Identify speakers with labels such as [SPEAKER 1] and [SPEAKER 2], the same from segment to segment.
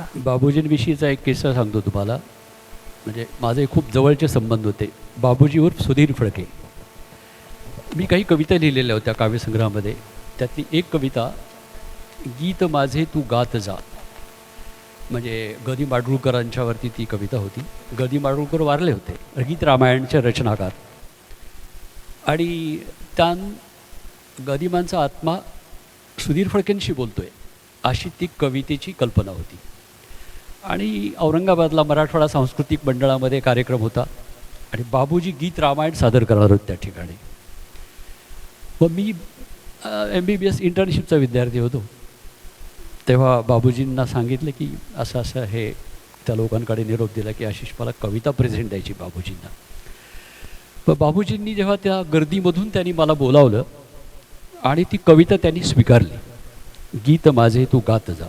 [SPEAKER 1] का?
[SPEAKER 2] बाबूजींविषयीचा एक किस्सा सांगतो तुम्हाला. म्हणजे माझे खूप जवळचे संबंध होते. बाबूजी उर्फ सुधीर फडके. मी काही कविता लिहिलेल्या होत्या काव्यसंग्रहामध्ये. त्यातली एक कविता गीत माझे तू गात जा. म्हणजे गदी माडगुळकरांच्यावरती ती कविता होती. गदी माडगुळकर वारले होते गीत रामायणचे रचनाकार. आणि त्यान गदिमांचा आत्मा सुधीर फडकेंशी बोलतोय अशी ती कवितेची कल्पना होती. आणि औरंगाबादला मराठवाडा सांस्कृतिक मंडळामध्ये कार्यक्रम होता. आणि बाबूजी गीत रामायण सादर करणार होते त्या ठिकाणी. व मी एम बी बी एस इंटर्नशिपचा विद्यार्थी होतो. तेव्हा बाबूजींना सांगितलं की असं असं हे त्या लोकांकडे निरोप दिला की आशिष मला कविता प्रेझेंट द्यायची बाबूजींना. व बाबूजींनी जेव्हा त्या गर्दीमधून त्यांनी मला बोलावलं आणि ती कविता त्यांनी स्वीकारली. गीत माझे तू गात जा.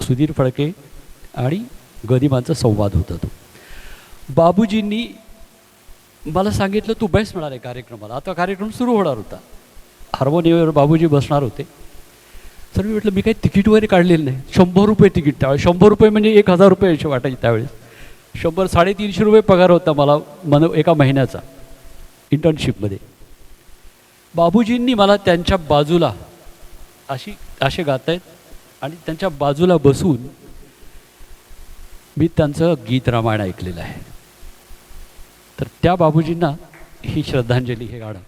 [SPEAKER 2] सुधीर फडके आणि गरिबांचा संवाद होता तो. बाबूजींनी मला सांगितलं तू बेस्ट म्हणाले कार्यक्रमाला. आता कार्यक्रम सुरू होणार होता. हार्मोनियमवर बाबूजी बसणार होते. तर मी म्हटलं मी काही तिकीट वगैरे काढलेलं नाही. शंभर रुपये तिकीट त्यावेळेस शंभर रुपये म्हणजे एक हजार रुपये असे वाटायचे त्यावेळेस. शंभर साडेतीनशे रुपये पगार होता मला मन एका महिन्याचा इंटर्नशिपमध्ये बाबूजींनी मला त्यांच्या बाजूला अशी असे गातायत आणि त्यांच्या बाजूला बसून मी त्यांचं गीत रामायण ऐकलेलं आहे. तर त्या बाबूजींना ही श्रद्धांजली हे गाणं.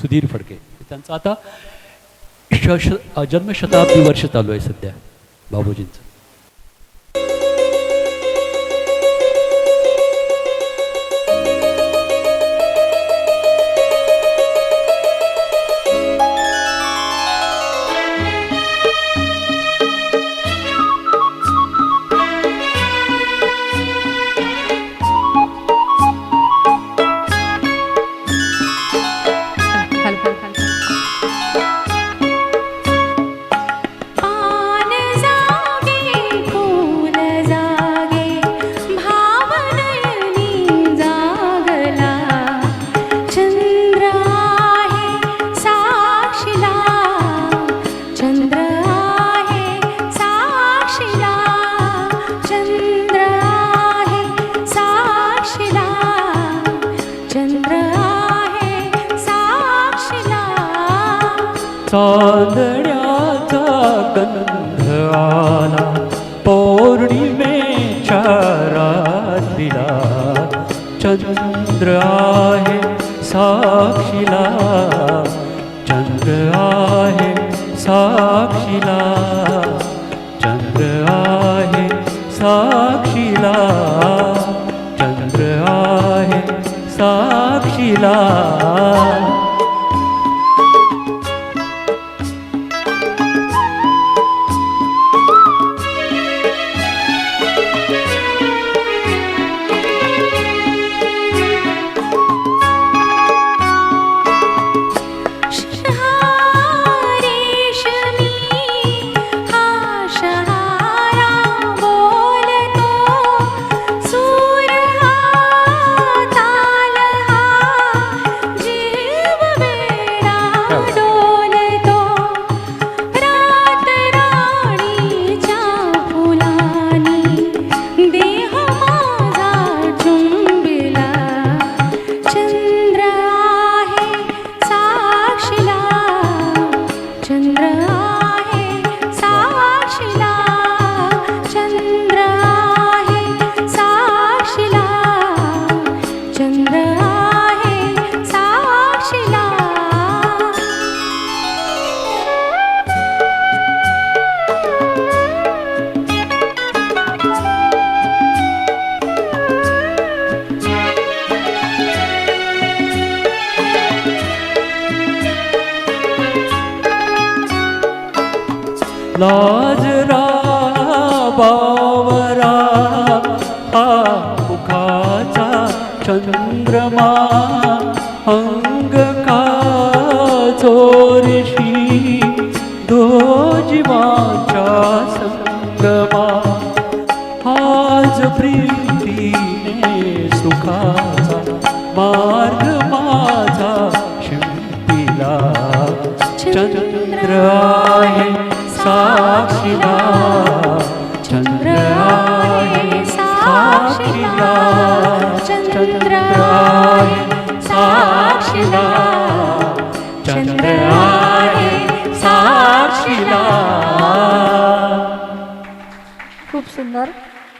[SPEAKER 2] सुधीर फडके. त्यांचं आता श श जन्मशताब्दी वर्ष चालू आहे सध्या बाबूजींचं.
[SPEAKER 3] هلا
[SPEAKER 2] चांदण्याचा गंध आला. पौर्णिमेच्या रात्रीला चंद्र आहे साक्षीला. चंद्र आहे साक्षीला. चंद्र आहे साक्षीला. चंद्र आहे साक्षीला. लाजरा बावरा हा मुखाचा चंद्रमा अंग का चोरशी दो जीवाच्या संगमा. आज प्रीतीने सुखाचा मार्ग माझा शिंपिला चंद्र आहे.
[SPEAKER 3] साक्षिदा। चन्द्राय साक्षिदा। चन्द्राय साक्षिदा। चन्द्राय साक्षिदा।
[SPEAKER 1] खूप सुंदर.